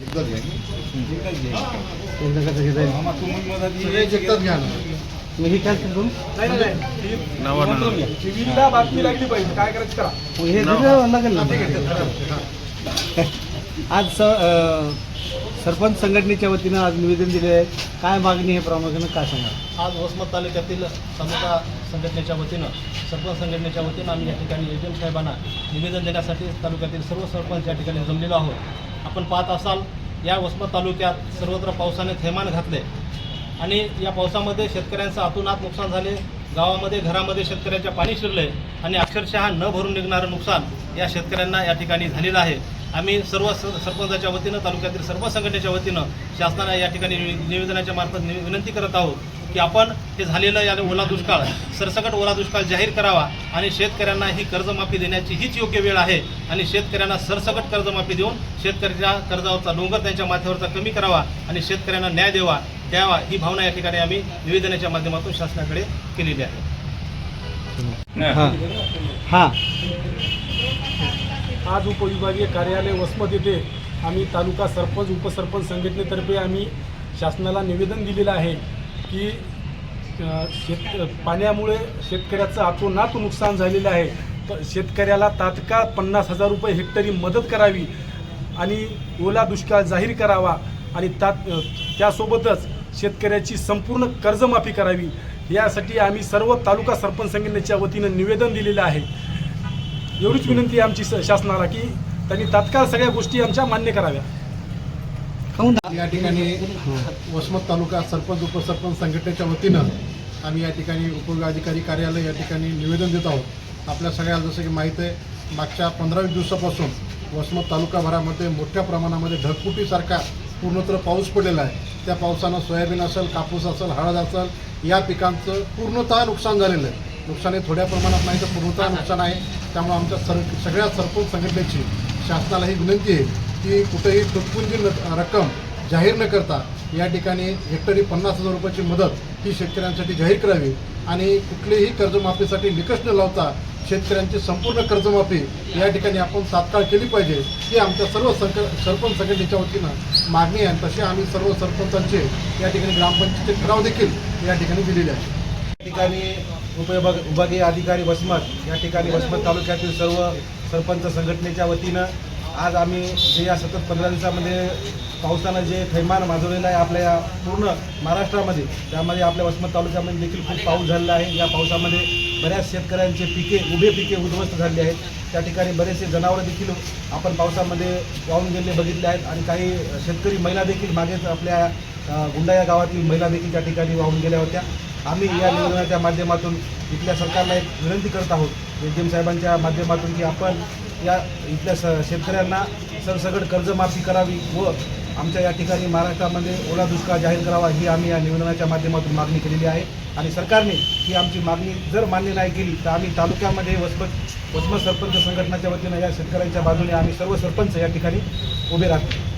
एकदाच घ्या एकदा कसं घेता येईल सगळे एकदाच घ्या ना. मग हे कॅन्सल करू टीव्हीला बातमी लागली पाहिजे. काय करायचं करा. मग हे दिलं लागेल ना. आज स अं, सरपंच संघटनेच्या वतीनं आज निवेदन दिले आहे काय मागणी आहे प्रामुख्यानं काय सांगा आज वसमत तालुक्यातील तालुका संघटनेच्या वतीनं सरपंच संघटनेच्या वतीनं आम्ही या ठिकाणी एजंट साहेबांना निवेदन देण्यासाठी तालुक्यातील सर्व सरपंच या ठिकाणी जमलेलो आहोत. आपण पाहत असाल या वसमत तालुक्यात सर्वत्र पावसाने थैमान घातले. आणि या पावसामध्ये शेतकऱ्यांचं आतोनात नुकसान झाले. गावामध्ये घरामध्ये शेतकऱ्याच्या पाणी शिरले आणि अक्षरशः न भरून निघणारं नुकसान या शेतकऱ्यांना या ठिकाणी झालेलं आहे. आम्ही सर्व सरपंचाच्या वतीनं तालुक्यातील सर्व संघटनेच्या वतीनं शासनाला या ठिकाणी निवेदनाच्या मार्फत विनंती करत आहोत की आपण हे झालेलं या ओला दुष्काळ सरसकट ओला दुष्काळ जाहीर करावा आणि शेतकऱ्यांना ही कर्जमाफी देण्याची हीच योग्य वेळ आहे. आणि शेतकऱ्यांना सरसकट कर्जमाफी देऊन शेतकऱ्याच्या कर्जावरचा डोंगर त्यांच्या माथ्यावरचा कमी करावा आणि शेतकऱ्यांना न्याय द्यावा द्यावा ही भावना या ठिकाणी आम्ही निवेदनाच्या माध्यमातून शासनाकडे केलेली आहे. हां. हां. आज उपविभागीय कार्यालय वसमत येथे आम्ही तालुका सरपंच उपसरपंच संघटनेतर्फे आम्ही शासनाला निवेदन दिलेलं आहे. की शेत पाण्यामुळे शेतकऱ्याचं अतोनात नुकसान झालेलं आहे. तर शेतकऱ्याला तात्काळ पन्नास हजार रुपये हेक्टरी मदत करावी आणि ओला दुष्काळ जाहीर करावा आणि तात त्यासोबतच शेतकऱ्याची संपूर्ण कर्जमाफी करावी. यासाठी आम्ही सर्व तालुका सरपंच संघटनेच्या वतीनं निवेदन दिलेलं आहे. एवढीच विनंती आहे आमची स- शासनाला की त्यांनी तात्काळ सगळ्या गोष्टी आमच्या मान्य कराव्या. या ठिकाणी वसमत तालुका सरपंच उपसरपंच संघटनेच्या वतीनं आम्ही या ठिकाणी उपविभागाधिकारी कार्यालय या ठिकाणी निवेदन देत आहोत. आपल्या सगळ्याला जसं की माहीत आहे मागच्या पंधरा वीस दिवसापासून वसमत तालुकाभरामध्ये मोठ्या प्रमाणामध्ये ढगफुटीसारखा पूर्णत्र पाऊस पडलेला आहे. त्या पावसानं सोयाबीन असेल कापूस असेल हळद असेल या पिकांचं पूर्णतः नुकसान झालेलं आहे. नुकसान हे थोड्या प्रमाणात नाही तर पूर्णतः नुकसान आहे. त्यामुळे आमच्या सर सगळ्या सरपंच संघटनेची शासनाला ही विनंती आहे ती कुठेही तुटपुंजी रक्कम जाहीर न करता या ठिकाणी हेक्टरी पन्नास हजार रुपयाची मदत ही शेतकऱ्यांसाठी जाहीर करावी आणि कुठलीही कर्जमाफीसाठी निकष न लावता शेतकऱ्यांची संपूर्ण कर्जमाफी या ठिकाणी आपण तात्काळ केली पाहिजे ही आमच्या सर्व संक सरपंच संघटनेच्या वतीनं मागणी आहे. तसे तशी आम्ही सर्व सरपंचांचे या ठिकाणी ग्रामपंचायतीचे ठराव देखील या ठिकाणी दिलेले आहे या ठिकाणी उपविभाग विभागीय अधिकारी वसमत या ठिकाणी वसमत तालुक्यातील सर्व सरपंच संघटनेच्या वतीनं आज आम्ही जे या सतत पंधरा दिवसामध्ये पावसानं जे थैमान माजवलेलं आहे आपल्या या पूर्ण महाराष्ट्रामध्ये त्यामध्ये आपल्या वसमत तालुक्यामध्ये देखील खूप पाऊस झालेला आहे. या पावसामध्ये बऱ्याच शेतकऱ्यांचे पिके उभे पिके उद्ध्वस्त झाले आहेत. त्या ठिकाणी बरेचसे जनावरं देखील आपण पावसामध्ये वाहून गेले बघितले आहेत आणि काही शेतकरी महिला देखील मागेच आपल्या गुंडा या गावातील महिला देखील त्या ठिकाणी वाहून गेल्या होत्या. आम्ही या निवेदनाच्या माध्यमातून इथल्या सरकारला एक विनंती करत आहोत. एम साहेबांच्या माध्यमातून की आपण या इथल्या स शेतकऱ्यांना सरसकट कर्जमाफी करावी व आमच्या या ठिकाणी महाराष्ट्रामध्ये ओला दुष्काळ जाहीर करावा ही आम्ही या निवेदनाच्या माध्यमातून मागणी केलेली आहे. आणि सरकारने ही आमची मागणी जर मान्य नाही केली तर आम्ही तालुक्यामध्ये वसमत वसमत सरपंच संघटनाच्या वतीनं या शेतकऱ्यांच्या बाजूने आम्ही सर्व सरपंच या ठिकाणी उभे राहतो.